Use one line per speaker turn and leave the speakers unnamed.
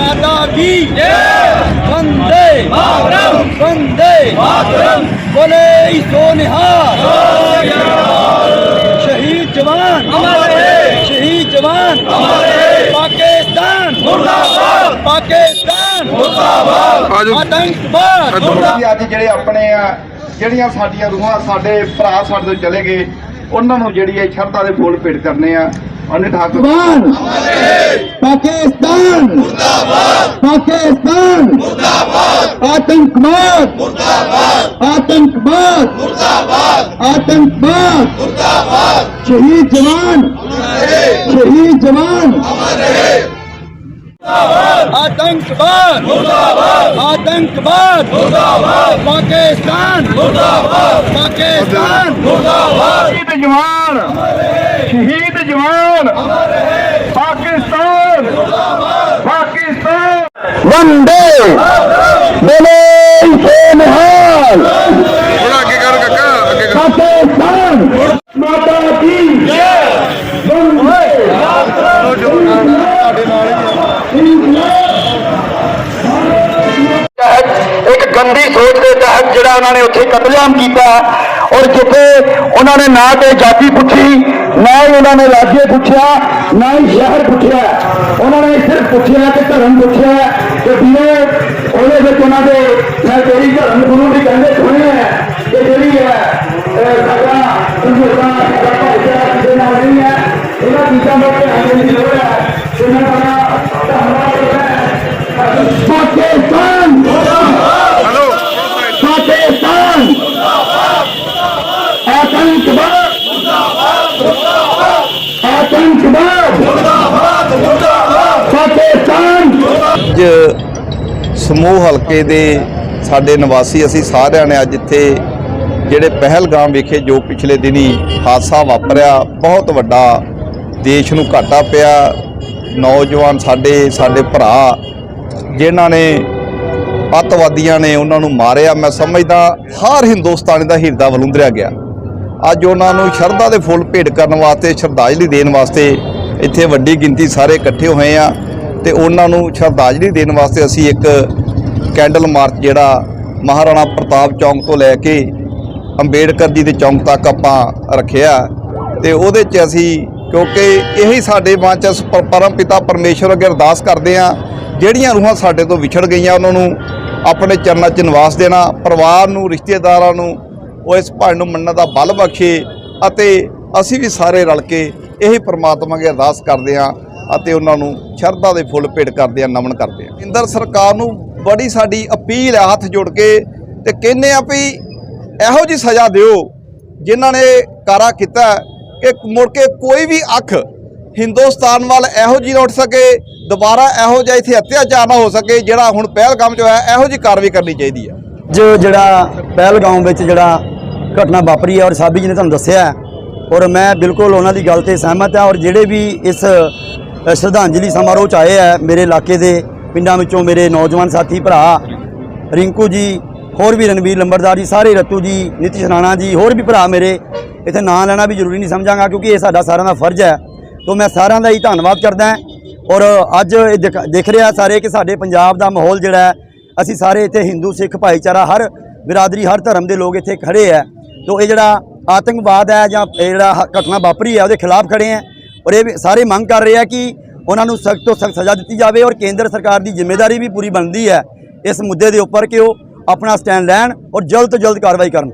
ਮਾਤਾ ਕੀ? ਜੈ। ਵੰਦੇ ਮਾਤਰਮ ਵੰਦੇ ਮਾਤਰਮ ਬੋਲੇ ਇਸੋ ਨਿਹਾਲ। ਸ਼ਹੀਦ ਜਵਾਨ। ਅਮਰ
ਹੈ।
ਸ਼ਹੀਦ
ਜਵਾਨ। ਅਮਰ ਹੈ। ਪਾਕਿਸਤਾਨ। ਮੁਰਦਾਬਾਦ। ਪਾਕਿਸਤਾਨ। ਮੁਰਦਾਬਾਦ। ਆਤੰਕਵਾਦ। ਮੁਰਦਾਬਾਦ ਅੱਜ ਜਿਹੜੇ ਆਪਣੇ ਆ ਜਿਹੜੀਆਂ ਸਾਡੀਆਂ ਰੂਹਾਂ ਸਾਡੇ ਭਰਾ ਸਾਡੇ ਤੋਂ ਚਲੇ ਗਏ ਉਹਨਾਂ ਨੂੰ ਜਿਹੜੀ ਹੈ ਸ਼ਰਧਾ ਦੇ ਫੁੱਲ ਭੇਟ ਕਰਨੇ ਆ।
पाकिस्तान पाकिस्तान पाकिस्तान आतंकवाद आतंकवाद आतंकवाद शहीद जवान शहीद जवान
आतंकवाद आतंकवाद पाकिस्तान पाकिस्तान
शहीद जवान शहीद जवान पाकिस्तान। पाकिस्तान। पाकिस्तान।
वंदे बोले निहाल। पाकिस्तान। माता की एक गंदी सोच के तहत जरा उन्होंने उत्तर कतलेआम किया और जिते उन्होंने ना तो जाति पुछी, ना ही उन्होंने राज्य पूछा, ना ही शहर पूछा। उन्होंने सिर्फ़ पूछा कि धर्म पूछा। कि जिन्हें उन्होंने फिर उन्होंने मैं तेरी धर्म गुरु भी कहते सुने हैं कि
जी
है। चीज़ों है। तो
ਅੱਜ ਸਮੂਹ ਹਲਕੇ ਦੇ ਸਾਡੇ ਨਿਵਾਸੀ ਅਸੀਂ ਸਾਰਿਆਂ ਨੇ ਅੱਜ ਇੱਥੇ ਜਿਹੜੇ ਪਹਿਲਗਾਮ ਵਿਖੇ ਜੋ ਪਿਛਲੇ ਦਿਨੀ ਹਾਦਸਾ ਵਾਪਰਿਆ, ਬਹੁਤ ਵੱਡਾ ਦੇਸ਼ ਨੂੰ ਘਾਟਾ ਪਿਆ। ਨੌਜਵਾਨ ਸਾਡੇ ਸਾਡੇ ਭਰਾ ਜਿਨ੍ਹਾਂ ਨੇ ਅੱਤਵਾਦੀਆਂ ਨੇ ਉਹਨਾਂ ਨੂੰ ਮਾਰਿਆ। ਮੈਂ ਸਮਝਦਾ ਹਰ ਹਿੰਦੁਸਤਾਨੀ ਦਾ ਹਿਰਦਾ ਵਲੁੰਦਰਿਆ ਗਿਆ। ਅੱਜ ਉਹਨਾਂ ਨੂੰ ਸ਼ਰਧਾ ਦੇ ਫੁੱਲ ਭੇਟ ਕਰਨ ਵਾਸਤੇ, ਸ਼ਰਧਾਂਜਲੀ ਦੇਣ ਵਾਸਤੇ ਇੱਥੇ ਵੱਡੀ ਗਿਣਤੀ ਸਾਰੇ ਇਕੱਠੇ ਹੋਏ ਆ। ਤੇ ਉਹਨਾਂ ਨੂੰ ਸ਼ਰਧਾਂਜਲੀ ਦੇਣ ਵਾਸਤੇ ਅਸੀਂ ਇੱਕ ਕੈਂਡਲ ਮਾਰਚ ਜਿਹੜਾ ਮਹਾਰਾਣਾ ਪ੍ਰਤਾਪ ਚੌਂਕ ਤੋਂ ਲੈ ਕੇ ਅੰਬੇਡਕਰ ਜੀ ਦੇ ਚੌਂਕ ਤੱਕ ਆਪਾਂ ਰੱਖਿਆ। ਤੇ ਉਹਦੇ 'ਚ ਅਸੀਂ ਕਿਉਂਕਿ ਇਹੀ ਸਾਡੇ ਮਨ 'ਚ ਪਰਮ ਪਿਤਾ ਪਰਮੇਸ਼ਵਰ ਅੱਗੇ ਅਰਦਾਸ ਕਰਦੇ ਆ ਜਿਹੜੀਆਂ ਰੂਹਾਂ ਸਾਡੇ ਤੋਂ ਵਿਛੜ ਗਈਆਂ, ਉਹਨਾਂ ਨੂੰ ਆਪਣੇ ਚਰਨਾਂ 'ਚ ਨਿਵਾਸ ਦੇਣਾ, ਪਰਿਵਾਰ ਨੂੰ, ਰਿਸ਼ਤੇਦਾਰਾਂ ਨੂੰ, ਉਹ ਇਸ ਭਾਣ ਨੂੰ ਮੰਨਣ ਦਾ ਬਲ ਬਖਸ਼ੇ ਅਤੇ ਅਸੀਂ ਵੀ ਸਾਰੇ ਰਲ ਕੇ ਇਹੀ ਪ੍ਰਮਾਤਮਾ ਅੱਗੇ ਅਰਦਾਸ ਕਰਦੇ ਹਾਂ। ਅਤੇ ਉਹਨਾਂ ਨੂੰ ਸ਼ਰਧਾ ਦੇ ਫੁੱਲ ਭੇਟ ਕਰਦੇ ਆ, ਨਮਨ ਕਰਦੇ ਹਾਂ ਕੇਂਦਰ ਸਰਕਾਰ ਨੂੰ ਬੜੀ ਸਾਡੀ ਅਪੀਲ ਹੈ ਹੱਥ ਜੋੜ ਕੇ ਤੇ ਕਹਿੰਦੇ ਆ ਵੀ ਇਹੋ ਜੀ ਸਜ਼ਾ ਦਿਓ ਜਿਨ੍ਹਾਂ ਨੇ ਕਾਰਾ ਕੀਤਾ ਕਿ ਮੁੜ ਕੇ ਕੋਈ ਵੀ ਅੱਖ ਹਿੰਦੁਸਤਾਨ ਵੱਲ ਇਹੋ ਜੀ ਨਾ ਉੱਠ ਸਕੇ, ਦੁਬਾਰਾ ਇਹੋ ਜਿਹਾ ਇੱਥੇ ਅਤਿਆਚਾਰ ਨਾ ਹੋ ਸਕੇ ਜਿਹੜਾ ਹੁਣ ਪਹਿਲਗਾਮ 'ਚ ਹੋਇਆ, ਇਹੋ ਜੀ ਕਾਰਵਾਈ ਕਰਨੀ ਚਾਹੀਦੀ ਹੈ
ਜੋ ਜਿਹੜਾ ਪਹਿਲਗਾਮ ਵਿੱਚ ਜਿਹੜਾ ਘਟਨਾ ਵਾਪਰੀ ਹੈ ਔਰ ਸਾਬੀ ਜੀ ਨੇ ਤੁਹਾਨੂੰ ਦੱਸਿਆ ਔਰ ਮੈਂ ਬਿਲਕੁਲ ਉਹਨਾਂ ਦੀ ਗੱਲ ਤੇ ਸਹਿਮਤ ਹਾਂ ਔਰ ਜਿਹੜੇ ਵੀ ਇਸ ਸ਼ਰਧਾਂਜਲੀ ਸਮਾਰੋਹ 'ਚ ਆਏ ਆ ਮੇਰੇ ਇਲਾਕੇ ਦੇ ਪਿੰਡਾਂ ਵਿੱਚੋਂ ਮੇਰੇ ਨੌਜਵਾਨ ਸਾਥੀ ਭਰਾ, ਰਿੰਕੂ ਜੀ, ਹੋਰ ਵੀ ਰਣਵੀਰ ਲੰਬਰਦਾਰ ਜੀ, ਸਾਰੇ ਰਤੂ ਜੀ, ਨਿਤਿਸ਼ ਰਾਣਾ ਜੀ, ਹੋਰ ਵੀ ਭਰਾ ਮੇਰੇ, ਇੱਥੇ ਨਾਂ ਲੈਣਾ ਵੀ ਜ਼ਰੂਰੀ ਨਹੀਂ ਸਮਝਾਂਗਾ ਕਿਉਂਕਿ ਇਹ ਸਾਡਾ ਸਾਰਿਆਂ ਦਾ ਫਰਜ਼ ਹੈ। ਤੋਂ ਮੈਂ ਸਾਰਿਆਂ ਦਾ ਹੀ ਧੰਨਵਾਦ ਕਰਦਾ ਔਰ ਅੱਜ ਇਹ ਦਿਖ- ਦਿਖ ਰਿਹਾ ਸਾਰੇ ਕਿ ਸਾਡੇ ਪੰਜਾਬ ਦਾ ਮਾਹੌਲ ਜਿਹੜਾ ਹੈ, ਅਸੀਂ ਸਾਰੇ ਇੱਥੇ ਹਿੰਦੂ, ਸਿੱਖ ਭਾਈਚਾਰਾ, ਹਰ ਬਿਰਾਦਰੀ, ਹਰ ਧਰਮ ਦੇ ਲੋਕ ਇੱਥੇ ਖੜੇ ਹੈ। ਤੋਂ ਇਹ ਜਿਹੜਾ ਆਤੰਕਵਾਦ ਹੈ ਜਾਂ ਇਹ ਜਿਹੜਾ ਘਟਨਾ ਵਾਪਰੀ ਹੈ, ਉਹਦੇ ਖਿਲਾਫ ਖੜੇ ਹੈ। ਔਰ ਇਹ ਸਾਰੇ ਮੰਗ ਕਰ ਰਹੇ ਆ ਕਿ ਉਹਨਾਂ ਨੂੰ ਸਖਤ ਤੋਂ ਸਖਤ ਸਜ਼ਾ ਦਿੱਤੀ ਜਾਵੇ ਔਰ ਕੇਂਦਰ ਸਰਕਾਰ ਦੀ ਜ਼ਿੰਮੇਵਾਰੀ ਵੀ ਪੂਰੀ ਬਣਦੀ ਹੈ ਇਸ ਮੁੱਦੇ ਦੇ ਉੱਪਰ ਕਿ ਉਹ ਆਪਣਾ ਸਟੈਂਡ ਲੈਣ ਔਰ ਜਲਦ ਤੋਂ ਜਲਦ ਕਾਰਵਾਈ ਕਰਨ।